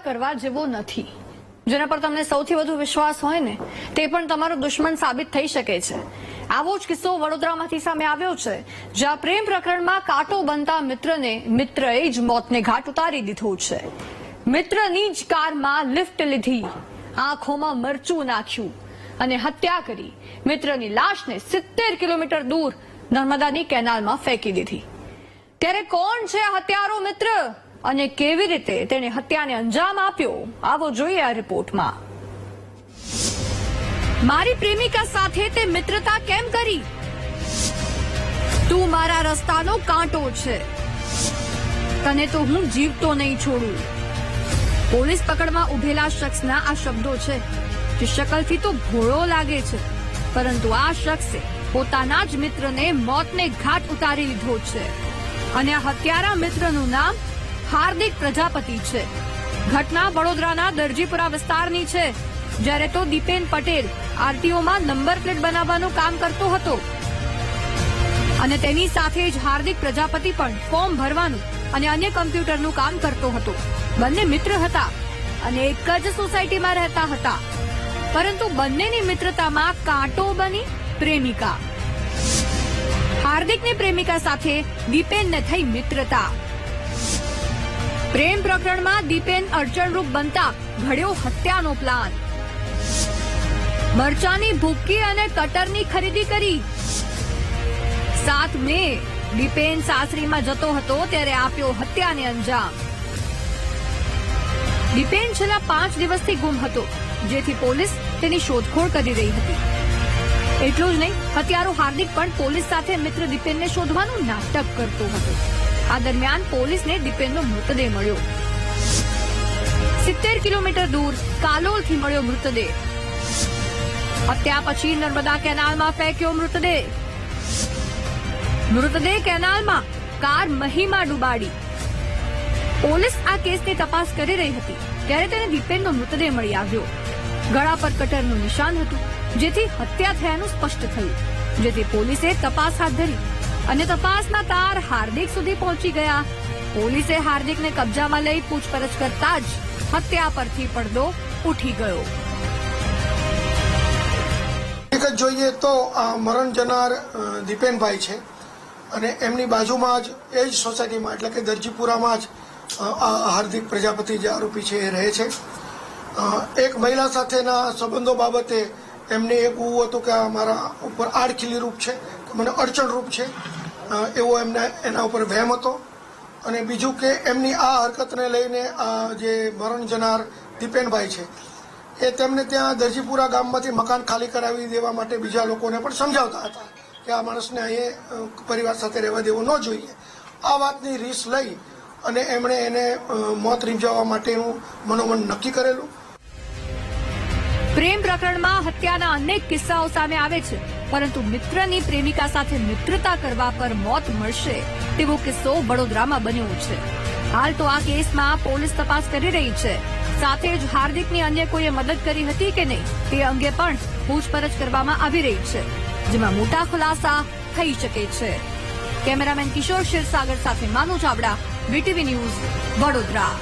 કરવા જેવો નથી. જેના પર તમને સૌથી વધુ વિશ્વાસ હોય ને, તે પણ તમારો દુશ્મન સાબિત થઈ શકે છે. આવો જ કિસ્સો વડોદરામાંથી સામે આવ્યો છે, જ્યાં પ્રેમ પ્રકરણમાં કાંટો બનતા મિત્રને, મિત્રએ જ મોતને ઘાટ ઉતારી દીધો છે. મિત્રની જ કારમાં લિફ્ટ લીધી, આંખોમાં મરચું નાખ્યું અને હત્યા કરી, મિત્રની લાશને સિત્તેર કિલોમીટર દૂર નર્મદાની કેનાલમાં ફેંકી દીધી. ત્યારે કોણ છે હત્યારો મિત્ર? અને કેવી રીતે તેણે હત્યાને અંજામ આપ્યો, આવો જોઈએ આ રિપોર્ટમાં. મારી પ્રેમિકા સાથે તે મિત્રતા કેમ કરી? તું મારા રસ્તાનો કાંટો છે. તને તો હું જીવતો નહીં છોડું. પોલીસ પકડમાં ઉભેલા શખ્સના આ શબ્દો છે, જે શકલથી તો ભોળો લાગે છે, પરંતુ આ શખ્સે પોતાના જ મિત્રને મોતને ઘાટ ઉતારી લીધો છે. અને આ હત્યારા મિત્રનું નામ હાર્દિક પ્રજાપતિ છે. ઘટના વડોદરાના દરજીપુરા વિસ્તારની છે. જ્યારે તો દીપેન પટેલ આરટીઓમાં નંબર પ્લેટ બનાવવાનું કામ કરતો હતો. અને તેની સાથે જ હાર્દિક પ્રજાપતિ પણ ફોર્મ ભરવાનું અને અન્ય કમ્પ્યુટરનું કામ કરતો હતો. બંને મિત્ર હતા અને એક જ સોસાયટીમાં રહેતા હતા. પરંતુ બંનેની મિત્રતામાં કાંટો બની પ્રેમિકા. હાર્દિકની પ્રેમિકા સાથે દીપેનને થઈ મિત્રતા. પ્રેમ પ્રકરણમાં દીપેન અડચણરૂપ બનતા ઘડ્યો હત્યાનો પ્લાન મરચાની ભૂક્કી અને કટરની ખરીદી કરી. સાત મે દીપેન સાસરીમાં જતો હતો ત્યારે આપ્યો હત્યાને અંજામ. દીપેન છેલ્લા પાંચ દિવસથી ગુમ હતો, જેથી પોલીસ તેની શોધખોળ કરી રહી હતી. એટલું જ નહીં, હત્યારો હાર્દિક પણ પોલીસ સાથે મિત્ર દીપેનને શોધવાનું નાટક કરતો હતો. આ દરમિયાન પોલીસને દીપેનનો મૃતદેહ મળ્યો. સિત્તેર કિલોમીટર દૂર કાલોલથી મળ્યો મૃતદેહ. હત્યા પછી નર્મદા કેનાલમાં ફેંક્યો મૃતદેહ. મૃતદેહ કેનાલમાં કાર મહીમાં ડુબાડી. પોલીસ આ કેસની તપાસ કરી રહી હતી, ત્યારે તેને દીપેનનો મૃતદેહ મળી આવ્યો. ગળા પર કટરનું નિશાન હતું, જેથી હત્યા થયાનું સ્પષ્ટ થયું, જેથી પોલીસે તપાસ હાથ ધરી. અને તપાસના તાર હાર્દિક સુધી પહોંચી ગયા. પોલીસે હાર્દિકને કબજામાં લઈ પૂછપરછ કરતા જ હત્યા પરથી પડદો ઉઠી ગયો. હકીકત જોઈએ તો મરણ જનાર દીપેનભાઈ છે. અને એમની બાજુમાં જ, એ જ સોસાયટીમાં, એટલે કે દરજીપુરામાં જ હાર્દિક પ્રજાપતિ જે આરોપી છે એ રહે છે. એક મહિલા સાથેના સંબંધો બાબતે એમને એવું હતું કે મારા ઉપર આડખીલી રૂપ છે કે મને અડચણ રૂપ છે. એવો એમને એના ઉપર વહેમ હતો. અને બીજું કે એમની આ હરકતને લઈને આ જે મરણ જનાર દીપેનભાઈ છે, એ તેમને ત્યાં દરજીપુરા ગામમાંથી મકાન ખાલી કરાવી દેવા માટે બીજા લોકોને પણ સમજાવતા હતા કે આ માણસને અહીંયા પરિવાર સાથે રહેવા દેવો ન જોઈએ. આ વાતની રીસ લઈ અને એમણે એને મોત રીંઝાવવા માટેનું મનોમન નક્કી કરેલું. પ્રેમ પ્રકરણમાં હત્યાના અનેક કિસ્સાઓ સામે આવે છે, પરંતુ મિત્રની પ્રેમિકા સાથે મિત્રતા કરવા પર મોત મળશે તેવો કિસ્સો વડોદરામાં બન્યો છે. હાલ તો આ કેસમાં પોલીસ તપાસ કરી રહી છે. સાથે જ હાર્દિકની અન્ય કોઈએ મદદ કરી હતી કે નહીં તે અંગે પણ પૂછપરછ કરવામાં આવી રહી છે, જેમાં મોટા ખુલાસા થઈ શકે છે. કેમેરામેન કિશોર ક્ષીરસાગર સાથે માનુ ચાવડા બીટીવી ન્યૂઝ, વડોદરા.